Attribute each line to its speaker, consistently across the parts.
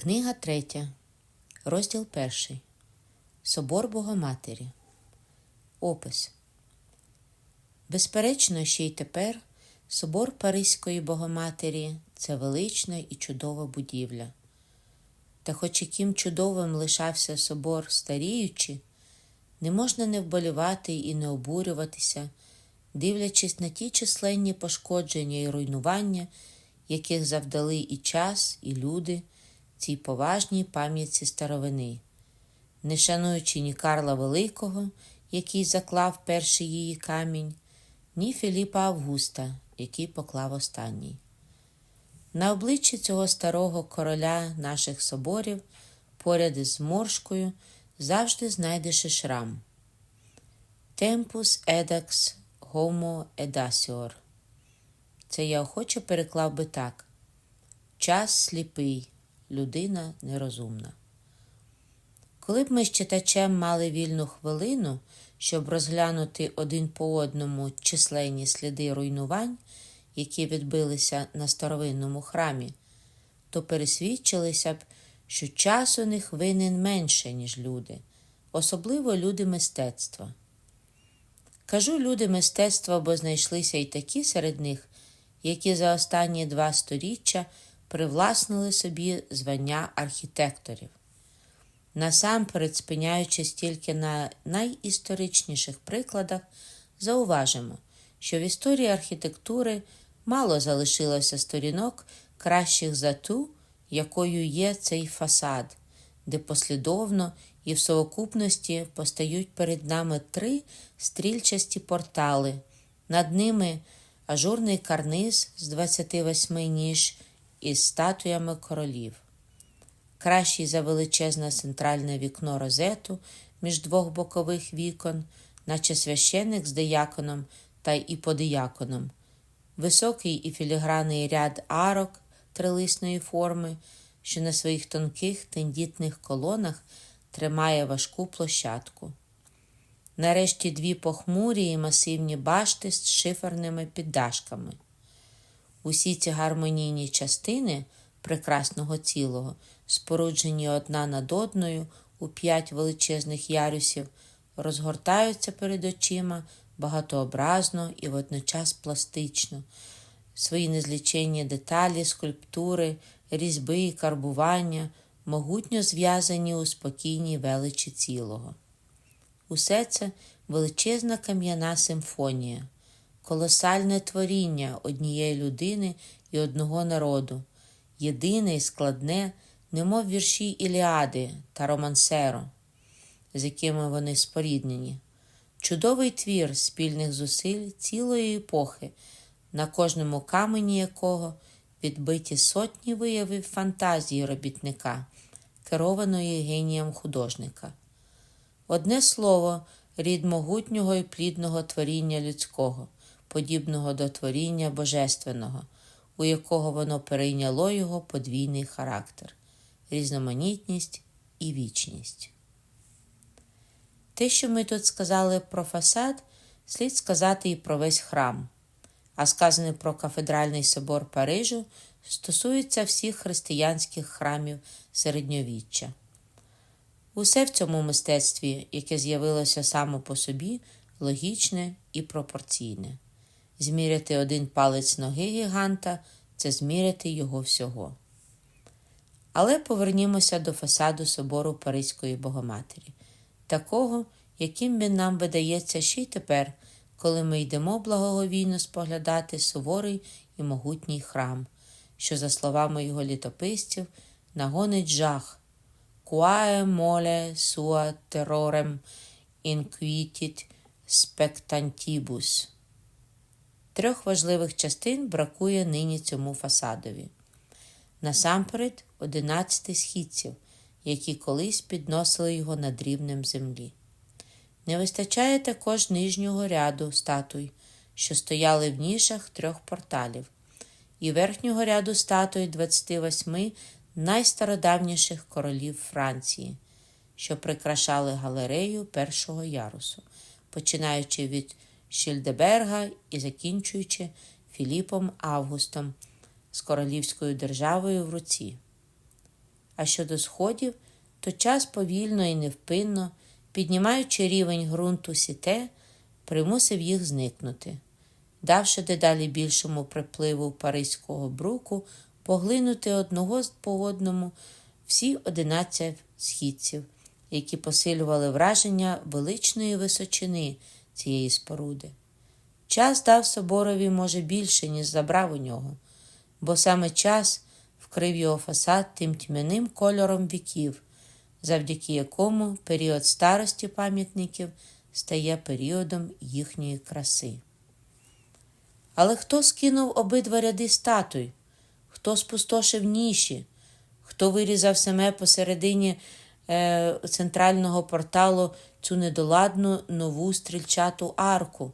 Speaker 1: Книга третя, розділ перший. Собор Богоматері. Опис. Безперечно, ще й тепер собор Паризької Богоматері це велична і чудова будівля. Та хоч яким чудовим лишався собор старіючи, не можна не вболівати і не обурюватися, дивлячись на ті численні пошкодження і руйнування, яких завдали і час, і люди цій поважній пам'ятці старовини, не шануючи ні Карла Великого, який заклав перший її камінь, ні Філіпа Августа, який поклав останній. На обличчі цього старого короля наших соборів, поряд із зморшкою, завжди знайдеш і шрам. Темпус edax homo edacior. Це я охоче переклав би так. Час сліпий, людина нерозумна. Коли б ми з читачем мали вільну хвилину, щоб розглянути один по одному численні сліди руйнувань, які відбилися на старовинному храмі, то пересвідчилися б, що час у них винен менше, ніж люди, особливо люди мистецтва. Кажу люди мистецтва, бо знайшлися й такі серед них, які за останні два сторіччя привласнили собі звання архітекторів. Насамперед, спиняючись тільки на найісторичніших прикладах, зауважимо, що в історії архітектури мало залишилося сторінок кращих за ту, якою є цей фасад, де послідовно і в совокупності постають перед нами три стрільчасті портали, над ними ажурний карниз з 28 ніж із статуями королів. Кращий за величезне центральне вікно розету між двох бокових вікон, наче священник з дияконом та і подияконом, високий і філігранний ряд арок трилисної форми, що на своїх тонких тендітних колонах тримає важку площадку. Нарешті дві похмурі і масивні башти з шиферними піддашками. Усі ці гармонійні частини прекрасного цілого, споруджені одна над одною у п'ять величезних ярусів, розгортаються перед очима багатообразно і водночас пластично. Свої незліченні деталі, скульптури, різьби і карбування могутньо зв'язані у спокійній величі цілого. Усе це величезна кам'яна симфонія, колосальне творіння однієї людини і одного народу, єдине і складне, немов вірші Іліади та Романсеро, з якими вони споріднені, чудовий твір спільних зусиль цілої епохи, на кожному камені якого відбиті сотні виявів фантазії робітника, керованої генієм художника. Одне слово, рід могутнього і плідного творіння людського, подібного до творіння божественного, у якого воно перейняло його подвійний характер, різноманітність і вічність. Те, що ми тут сказали про фасад, слід сказати і про весь храм, а сказане про кафедральний собор Парижу стосується всіх християнських храмів середньовіччя. Усе в цьому мистецтві, яке з'явилося само по собі, логічне і пропорційне. Зміряти один палець ноги гіганта це зміряти його всього. Але повернімося до фасаду собору Паризької Богоматері, такого, яким він нам видається ще й тепер, коли ми йдемо благоговійно споглядати суворий і могутній храм, що, за словами його літописців, нагонить жах. Quae mole sua terrorem inquitit spectantibus. Трьох важливих частин бракує нині цьому фасадові. Насамперед, одинадцяти східців, які колись підносили його над рівнем землі. Не вистачає також нижнього ряду статуй, що стояли в нішах трьох порталів, і верхнього ряду статуй 28 найстародавніших королів Франції, що прикрашали галерею першого ярусу, починаючи від Шільдеберга і закінчуючи Філіпом Августом з королівською державою в руці. а щодо сходів, то час повільно і невпинно, піднімаючи рівень ґрунту сіте, примусив їх зникнути, давши дедалі більшому припливу паризького бруку поглинути одного по одному всі одинадцять східців, які посилювали враження величної височини цієї споруди. Час дав соборові, може, більше, ніж забрав у нього, бо саме час вкрив його фасад тим тьмяним кольором віків, завдяки якому період старості пам'ятників стає періодом їхньої краси. Але хто скинув обидва ряди статуй, хто спустошив ніші, хто вирізав саме посередині е, центрального порталу цю недоладну нову стрільчату арку?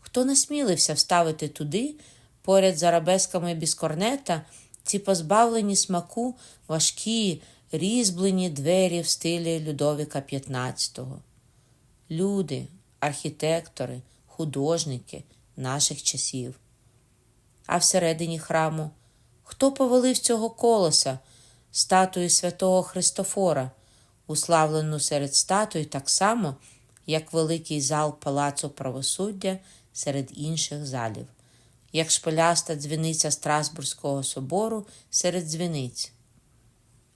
Speaker 1: Хто насмілився вставити туди, поряд з арабесками біскорнета, ці позбавлені смаку важкі, різьблені двері в стилі Людовіка XV? Люди, архітектори, художники наших часів. А всередині храму хто повалив цього колоса, статую святого Христофора, уславлену серед статуй так само, як великий зал палацу правосуддя серед інших залів, як шпиляста дзвіниця Страсбурзького собору серед дзвіниць,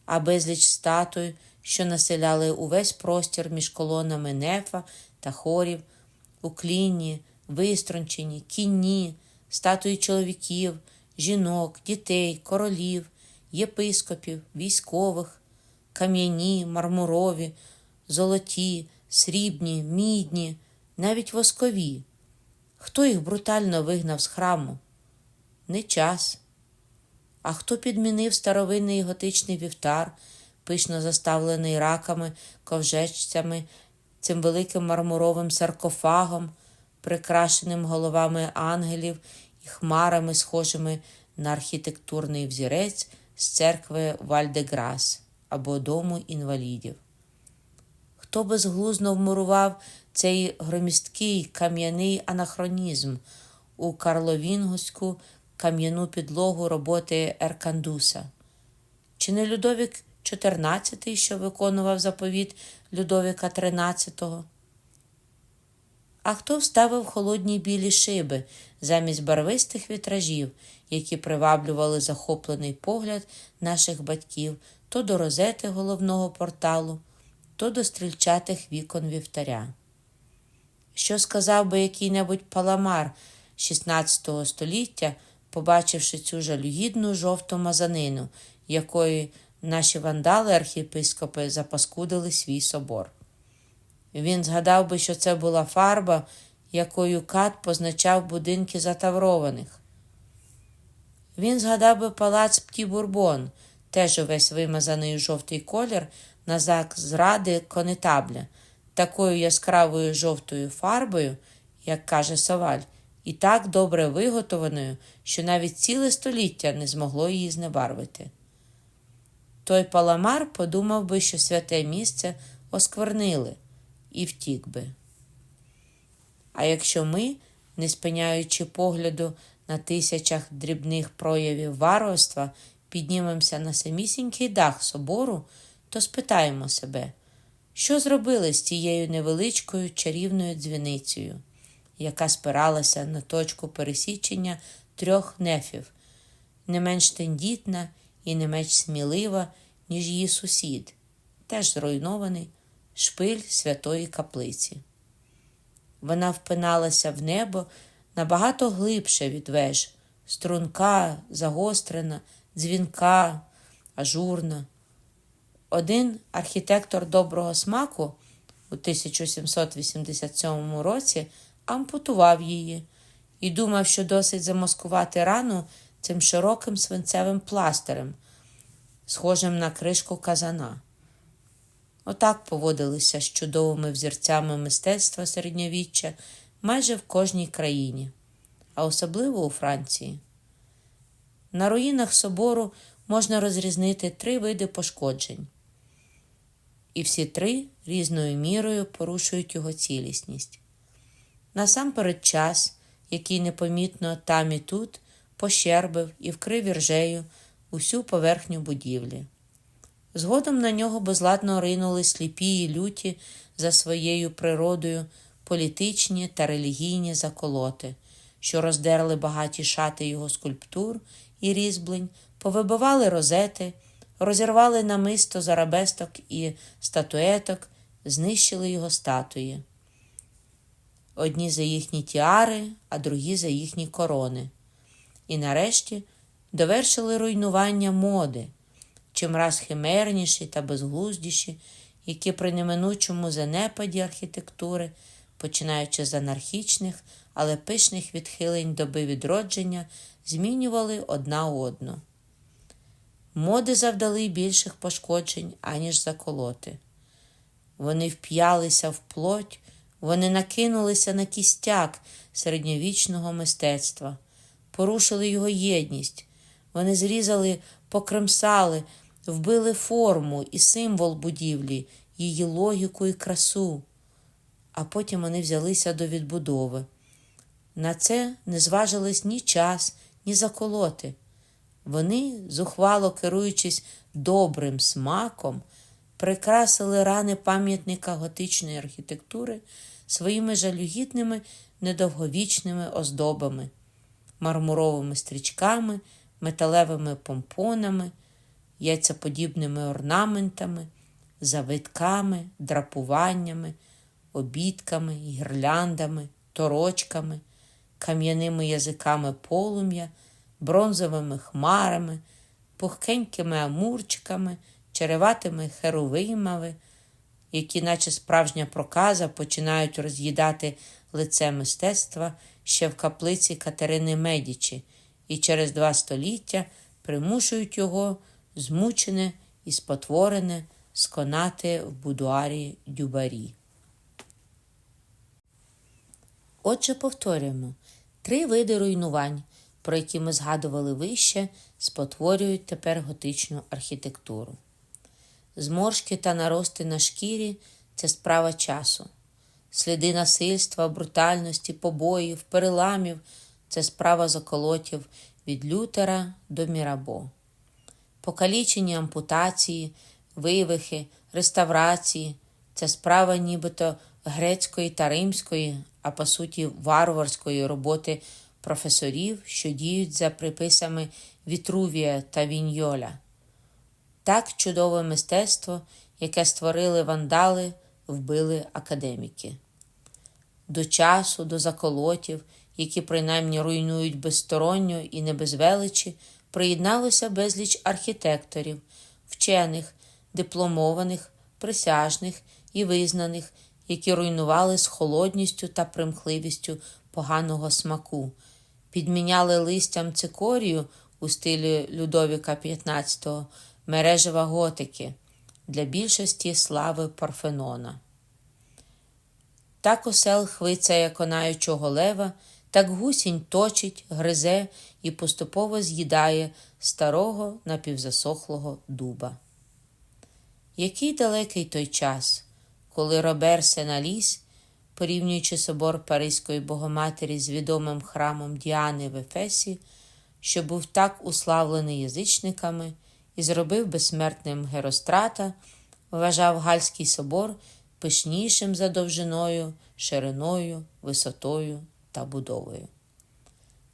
Speaker 1: а безліч статуй, що населяли увесь простір між колонами нефа та хорів, уклінні, вистрончені, кінні, статуї чоловіків, жінок, дітей, королів, єпископів, військових, кам'яні, мармурові, золоті, срібні, мідні, навіть воскові. Хто їх брутально вигнав з храму? Не час. А хто підмінив старовинний готичний вівтар, пишно заставлений раками, ковжечцями, цим великим мармуровим саркофагом, прикрашеним головами ангелів і хмарами, схожими на архітектурний взірець з церкви Вальдеграс або Дому інвалідів? Хто безглузно вмурував цей громісткий кам'яний анахронізм у Карловінгуську кам'яну підлогу роботи Еркандуса? Чи не Людовік XIV, що виконував заповіт Людовіка XIII? А хто вставив холодні білі шиби замість барвистих вітражів, які приваблювали захоплений погляд наших батьків то до розети головного порталу, то до стрільчатих вікон вівтаря? Що сказав би який-небудь паламар XVI століття, побачивши цю жалюгідну жовту мазанину, якої наші вандали архієпископи запаскудили свій собор? Він згадав би, що це була фарба, якою кат позначав будинки затаврованих. Він згадав би палац Пті-Бурбон, теж увесь вимазаний у жовтий колір на знак зради конетабля, такою яскравою жовтою фарбою, як каже Соваль, і так добре виготованою, що навіть ціле століття не змогло її знебарвити. Той паламар подумав би, що святе місце осквернили і втік би. А якщо ми, не спиняючи погляду на тисячах дрібних проявів варварства, піднімемося на самісінький дах собору, то спитаємо себе, що зробили з тією невеличкою чарівною дзвіницею, яка спиралася на точку пересічення трьох нефів, не менш тендітна і не менш смілива, ніж її сусід, теж зруйнований шпиль святої каплиці. Вона впиналася в небо набагато глибше від веж, струнка, загострена, дзвінка, ажурна. Один архітектор доброго смаку у 1787 році ампутував її і думав, що досить замаскувати рану цим широким свинцевим пластирем, схожим на кришку казана. Отак поводилися з чудовими взірцями мистецтва середньовіччя майже в кожній країні, а особливо у Франції. На руїнах собору можна розрізнити три види пошкоджень, і всі три різною мірою порушують його цілісність. Насамперед час, який непомітно там і тут пощербив і вкрив іржею усю поверхню будівлі. Згодом на нього безладно ринули сліпі і люті за своєю природою політичні та релігійні заколоти, що роздерли багаті шати його скульптур і різьблень, повибивали розети, розірвали намисто з арабесток і статуеток, знищили його статуї. Одні за їхні тіари, а другі за їхні корони. І нарешті довершили руйнування моди, чимраз химерніші та безглуздіші, які при неминучому занепаді архітектури, починаючи з анархічних, але пишних відхилень доби відродження, змінювали одна одну. Моди завдали більших пошкоджень, аніж заколоти. Вони вп'ялися в плоть, вони накинулися на кістяк середньовічного мистецтва, порушили його єдність, вони зрізали, покремсали, вбили форму і символ будівлі, її логіку і красу, а потім вони взялися до відбудови. На це не зважились ні час, ні заколоти. Вони, зухвало керуючись добрим смаком, прикрасили рани пам'ятника готичної архітектури своїми жалюгідними недовговічними оздобами, мармуровими стрічками, металевими помпонами, яйцеподібними орнаментами, завитками, драпуваннями, обідками, гірляндами, торочками, кам'яними язиками полум'я, бронзовими хмарами, пухкенькими амурчиками, череватими херовимами, які, наче справжня проказа, починають роз'їдати лице мистецтва ще в каплиці Катерини Медічі і через два століття примушують його змучене і спотворене сконати в будуарі дюбарі. Отже, повторюємо, три види руйнувань, про які ми згадували вище, спотворюють тепер готичну архітектуру. Зморшки та нарости на шкірі це справа часу. Сліди насильства, брутальності, побоїв, переламів це справа заколотів від Лютера до Мірабо. Покалічені ампутації, вивихи, реставрації це справа нібито грецької та римської, а по суті варварської роботи професорів, що діють за приписами Вітрувія та Віньоля. Так чудове мистецтво, яке створили вандали, вбили академіки. До часу, до заколотів, які принаймні руйнують безсторонньо і не без величі, приєдналося безліч архітекторів, вчених, дипломованих, присяжних і визнаних, які руйнували з холодністю та примхливістю поганого смаку, підміняли листям цикорію у стилі Людовіка XV мережева готики для більшості слави Парфенона. Так осел хвицяє конаючого лева, так гусінь точить, гризе і поступово з'їдає старого напівзасохлого дуба. Який далекий той час, коли Робер Сеналіс, порівнюючи собор Паризької Богоматері з відомим храмом Діани в Ефесі, що був так уславлений язичниками і зробив безсмертним Герострата, вважав Гальський собор пишнішим за довжиною, шириною, висотою та будовою.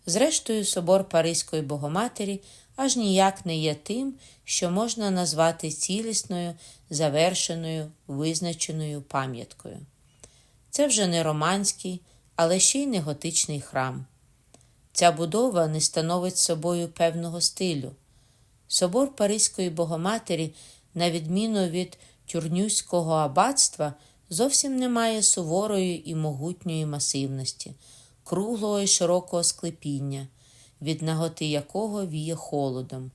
Speaker 1: Зрештою, собор Паризької Богоматері аж ніяк не є тим, що можна назвати цілісною, завершеною, визначеною пам'яткою. Це вже не романський, але ще й не готичний храм. Ця будова не становить собою певного стилю. Собор Паризької Богоматері, на відміну від тюрнюського аббатства, зовсім не має суворої і могутньої масивності, круглого і широкого склепіння, від наготи якого віє холодом,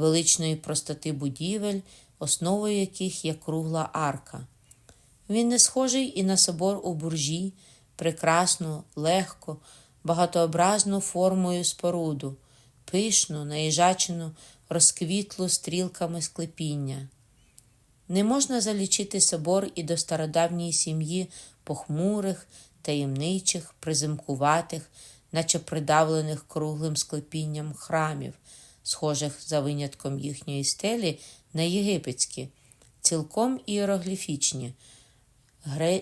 Speaker 1: величної простоти будівель, основою яких є кругла арка. Він не схожий і на собор у буржі, прекрасну, легко, багатообразну формою споруду, пишну, наїжачену, розквітлу стрілками склепіння. Не можна залічити собор і до стародавньої сім'ї похмурих, таємничих, приземкуватих, наче придавлених круглим склепінням храмів, схожих за винятком їхньої стелі на єгипетські, цілком іерогліфічні,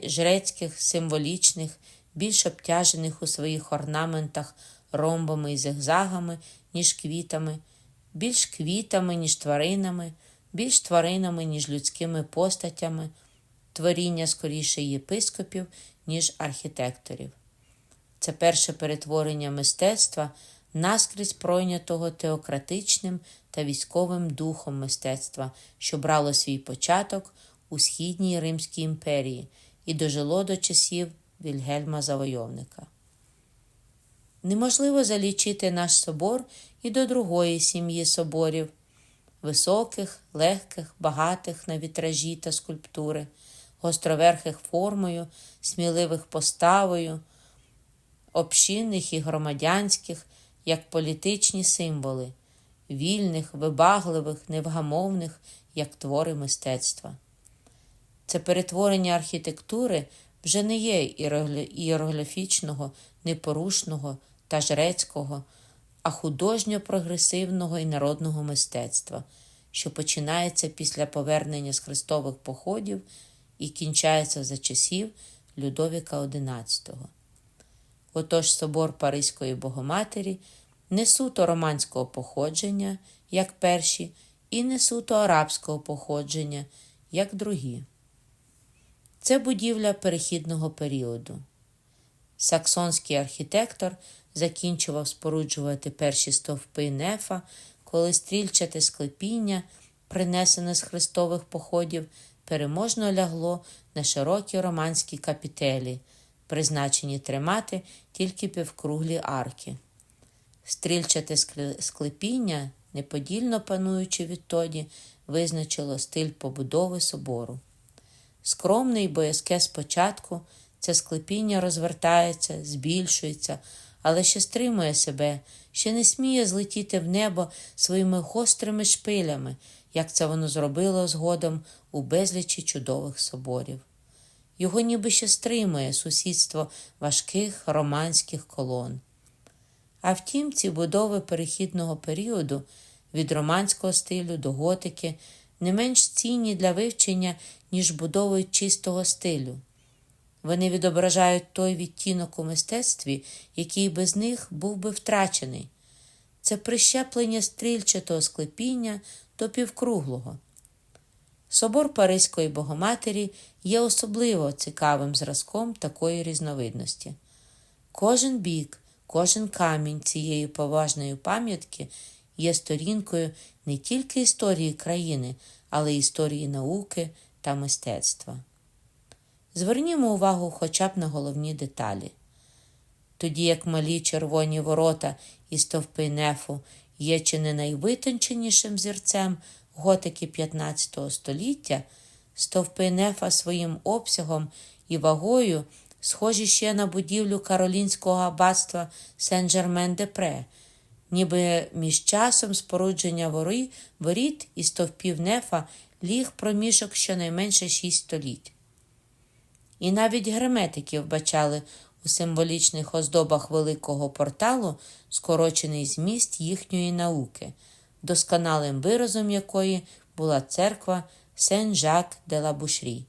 Speaker 1: жрецьких, символічних, більш обтяжених у своїх орнаментах ромбами і зигзагами, ніж квітами, більш квітами, ніж тваринами, більш тваринами, ніж людськими постатями, творіння скоріше єпископів, ніж архітекторів. Це перше перетворення мистецтва, наскрізь пройнятого теократичним та військовим духом мистецтва, що брало свій початок у східній Римській імперії і дожило до часів Вільгельма Завойовника. Неможливо залічити наш собор і до другої сім'ї соборів високих, легких, багатих на вітражі та скульптури, гостроверхих формою, сміливих поставою, общинних і громадянських, як політичні символи, вільних, вибагливих, невгамовних, як твори мистецтва. Це перетворення архітектури вже не є іероглі- іерогліфічного, непорушного та жрецького, а художньо-прогресивного і народного мистецтва, що починається після повернення з хрестових походів і кінчається за часів Людовіка XI. Отож собор Паризької Богоматері не суто романського походження, як перші, і не суто арабського походження, як другі. Це будівля перехідного періоду. Саксонський архітектор закінчував споруджувати перші стовпи нефа, коли стрільчате склепіння, принесене з хрестових походів, переможно лягло на широкі романські капітелі, призначені тримати тільки півкруглі арки. Стрільчате склепіння, неподільно пануючи відтоді, визначило стиль побудови собору. Скромне й боязке спочатку, це склепіння розвертається, збільшується, але ще стримує себе, ще не сміє злетіти в небо своїми гострими шпилями, як це воно зробило згодом у безлічі чудових соборів. Його ніби ще стримує сусідство важких романських колон. А втім, ці будови перехідного періоду від романського стилю до готики не менш цінні для вивчення, ніж будови чистого стилю. Вони відображають той відтінок у мистецтві, який без них був би втрачений. Це прищеплення стрільчатого склепіння до півкруглого. Собор Паризької Богоматері є особливо цікавим зразком такої різновидності. Кожен бік, кожен камінь цієї поважної пам'ятки є сторінкою не тільки історії країни, але й історії науки та мистецтва. Звернімо увагу хоча б на головні деталі. Тоді як малі червоні ворота і стовпи нефу є чи не найвитонченішим зірцем готики 15 століття, стовпи нефа своїм обсягом і вагою схожі ще на будівлю каролінського аббатства Сен-Жермен-де-Пре, ніби між часом спорудження вори, воріт і стовпів нефа ліг проміжок щонайменше шість століть. І навіть герметики вбачали у символічних оздобах великого порталу скорочений зміст їхньої науки, досконалим виразом якої була церква Сен-Жак-де-ла-Бушрі.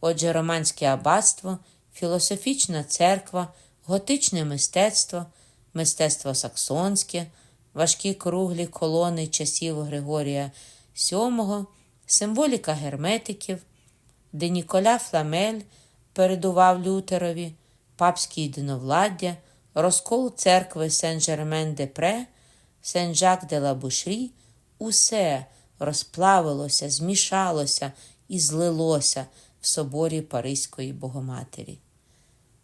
Speaker 1: Отже, романське аббатство, філософічна церква, готичне мистецтво, мистецтво саксонське, важкі круглі колони часів Григорія VII, символіка герметиків, де Ніколя Фламель передував Лютерові, папські єдиновладдя, розкол церкви Сен-Жермен-де-Пре, Сен-Жак-де-ла-Бушрі – усе розплавилося, змішалося і злилося в соборі Паризької Богоматері.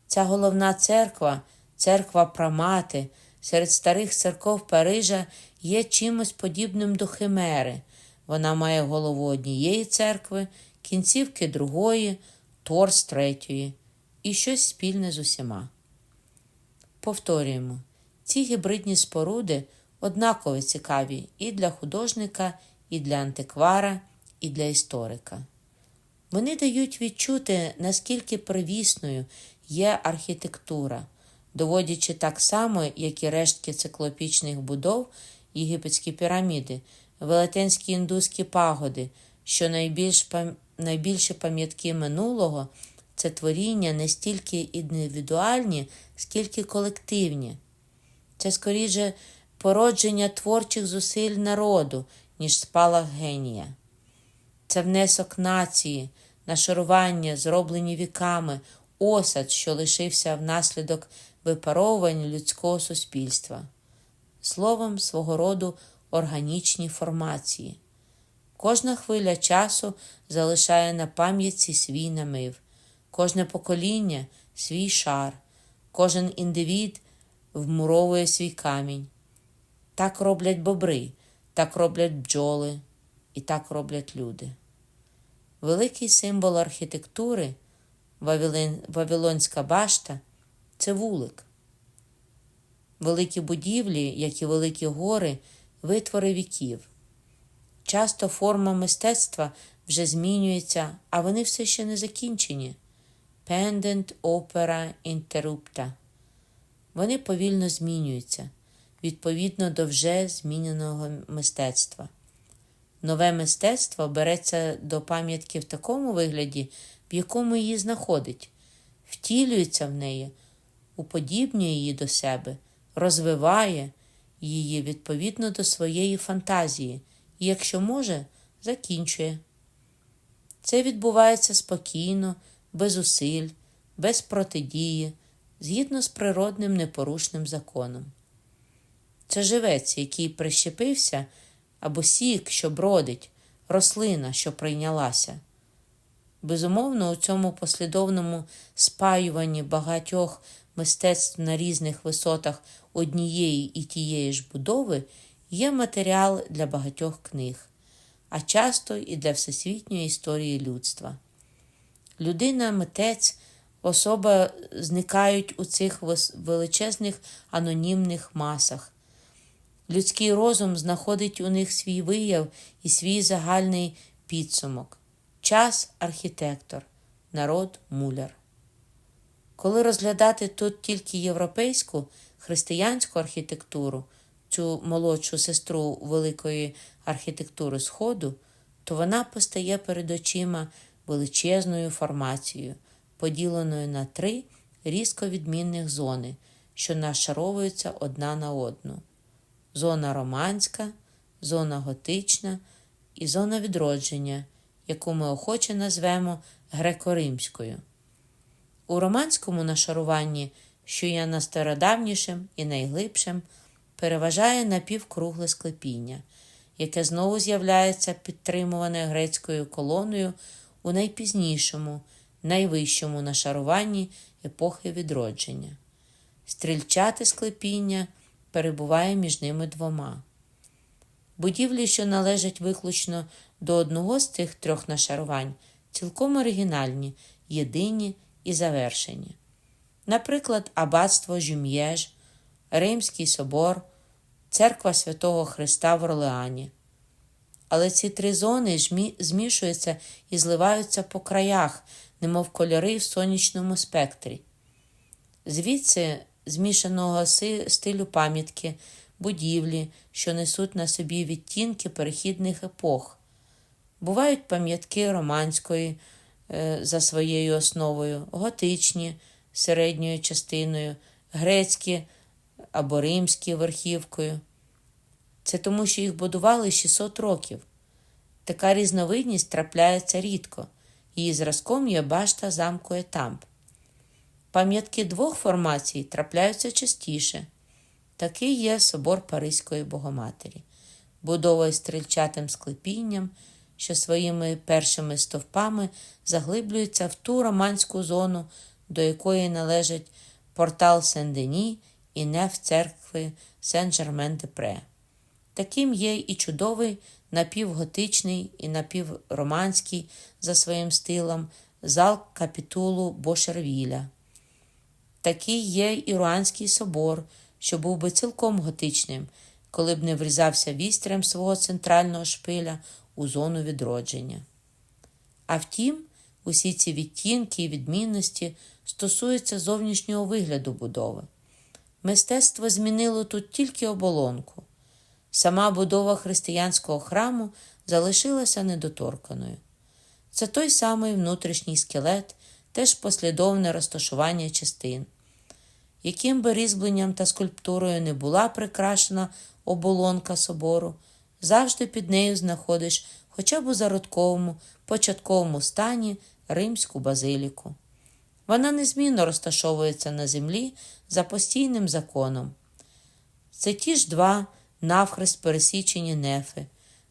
Speaker 1: Ця головна церква, церква Прамати, серед старих церков Парижа є чимось подібним до химери. Вона має голову однієї церкви, кінцівки другої, торс третьої і щось спільне з усіма. Повторюємо, ці гібридні споруди однаково цікаві і для художника, і для антиквара, і для історика. Вони дають відчути, наскільки привісною є архітектура, доводячи так само, як і рештки циклопічних будов, єгипетські піраміди, велетенські індуські пагоди, що найбільш, найбільші пам'ятки минулого це творіння не стільки індивідуальні, скільки колективні. Це скоріше породження творчих зусиль народу, ніж спалах генія. Це внесок нації, нашарування, зроблені віками, осад, що лишився внаслідок випаровування людського суспільства. Словом, свого роду органічні формації. Кожна хвиля часу залишає на пам'ятці свій намив, кожне покоління свій шар, кожен індивід вмуровує свій камінь. Так роблять бобри, так роблять бджоли і так роблять люди. Великий символ архітектури Вавилон- Вавилонська башта це вулик. Великі будівлі, як і великі гори, витвори віків. Часто форма мистецтва вже змінюється, а вони все ще не закінчені. Pendent opera interrupta. Вони повільно змінюються відповідно до вже зміненого мистецтва. Нове мистецтво береться до пам'ятки в такому вигляді, в якому її знаходить, втілюється в неї, уподібнює її до себе, розвиває її відповідно до своєї фантазії і, якщо може, закінчує. Це відбувається спокійно, без усиль, без протидії, згідно з природним непорушним законом. Це живець, який прищепився, або сік, що бродить, рослина, що прийнялася. Безумовно, у цьому послідовному спаюванні багатьох мистецтв на різних висотах однієї і тієї ж будови є матеріал для багатьох книг, а часто і для всесвітньої історії людства. Людина, митець, особа зникають у цих величезних анонімних масах. Людський розум знаходить у них свій вияв і свій загальний підсумок. Час архітектор, народ муляр. Коли розглядати тут тільки європейську християнську архітектуру, цю молодшу сестру великої архітектури Сходу, то вона постає перед очима величезною формацією, поділеною на три різко відмінних зони, що нашаровуються одна на одну: зона романська, зона готична і зона відродження, яку ми охоче назвемо греко-римською. У романському нашаруванні, що є найстародавнішим і найглибшим, переважає напівкругле склепіння, яке знову з'являється підтримуване грецькою колоною у найпізнішому, найвищому нашаруванні епохи відродження. Стрільчате склепіння перебуває між ними двома. Будівлі, що належать виключно до одного з цих трьох нашарувань, цілком оригінальні, єдині і завершені. Наприклад, аббатство Жюм'єж, Римський собор, церква Святого Христа в Орлеані. Але ці три зони змішуються і зливаються по краях, немов кольори в сонячному спектрі. Звідси змішаного стилю пам'ятки, будівлі, що несуть на собі відтінки перехідних епох. Бувають пам'ятки романської е, за своєю основою, готичні середньою частиною, грецькі або римські верхівкою. Це тому, що їх будували 600 років. Така різновидність трапляється рідко. Її зразком є башта замку Етамп. Пам'ятки двох формацій трапляються частіше. Такий є собор Паризької Богоматері, будова стрільчатим склепінням, що своїми першими стовпами заглиблюється в ту романську зону, до якої належать портал Сен-Дені і неф церкви Сен-Жермен-де-Пре. Таким є і чудовий напівготичний і напівроманський за своїм стилом зал капітулу Бошервіля. Такий є і Руанський собор, що був би цілком готичним, коли б не врізався вістрям свого центрального шпиля у зону відродження. А втім, усі ці відтінки і відмінності стосуються зовнішнього вигляду будови. Мистецтво змінило тут тільки оболонку. Сама будова християнського храму залишилася недоторканою. Це той самий внутрішній скелет, теж послідовне розташування частин. Яким би різьбленням та скульптурою не була прикрашена оболонка собору, завжди під нею знаходиш хоча б у зародковому, початковому стані римську базиліку. Вона незмінно розташовується на землі за постійним законом. Це ті ж два навхрест пересічені нефи,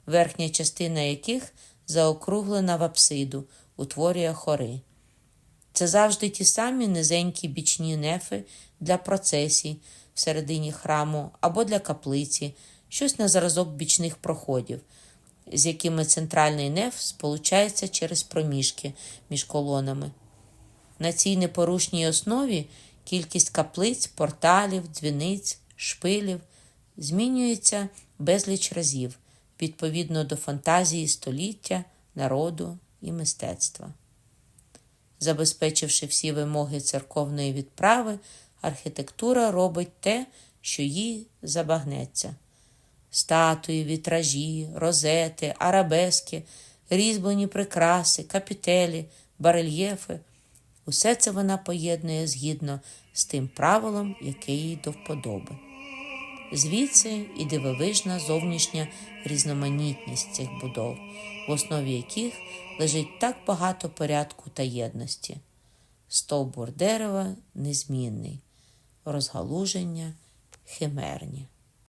Speaker 1: верхня частина яких заокруглена в апсиду, утворює хори. Це завжди ті самі низенькі бічні нефи для процесій всередині храму або для каплиці, щось на зразок бічних проходів, з якими центральний неф сполучається через проміжки між колонами. На цій непорушній основі кількість каплиць, порталів, дзвіниць, шпилів змінюється безліч разів відповідно до фантазії століття, народу і мистецтва. Забезпечивши всі вимоги церковної відправи, архітектура робить те, що їй забагнеться. Статуї, вітражі, розети, арабески, різьблені прикраси, капітелі, барельєфи усе це вона поєднує згідно з тим правилом, яке їй до вподоби. Звідси і дивовижна зовнішня різноманітність цих будов, в основі яких лежить так багато порядку та єдності. Стовбур дерева незмінний, розгалуження химерні.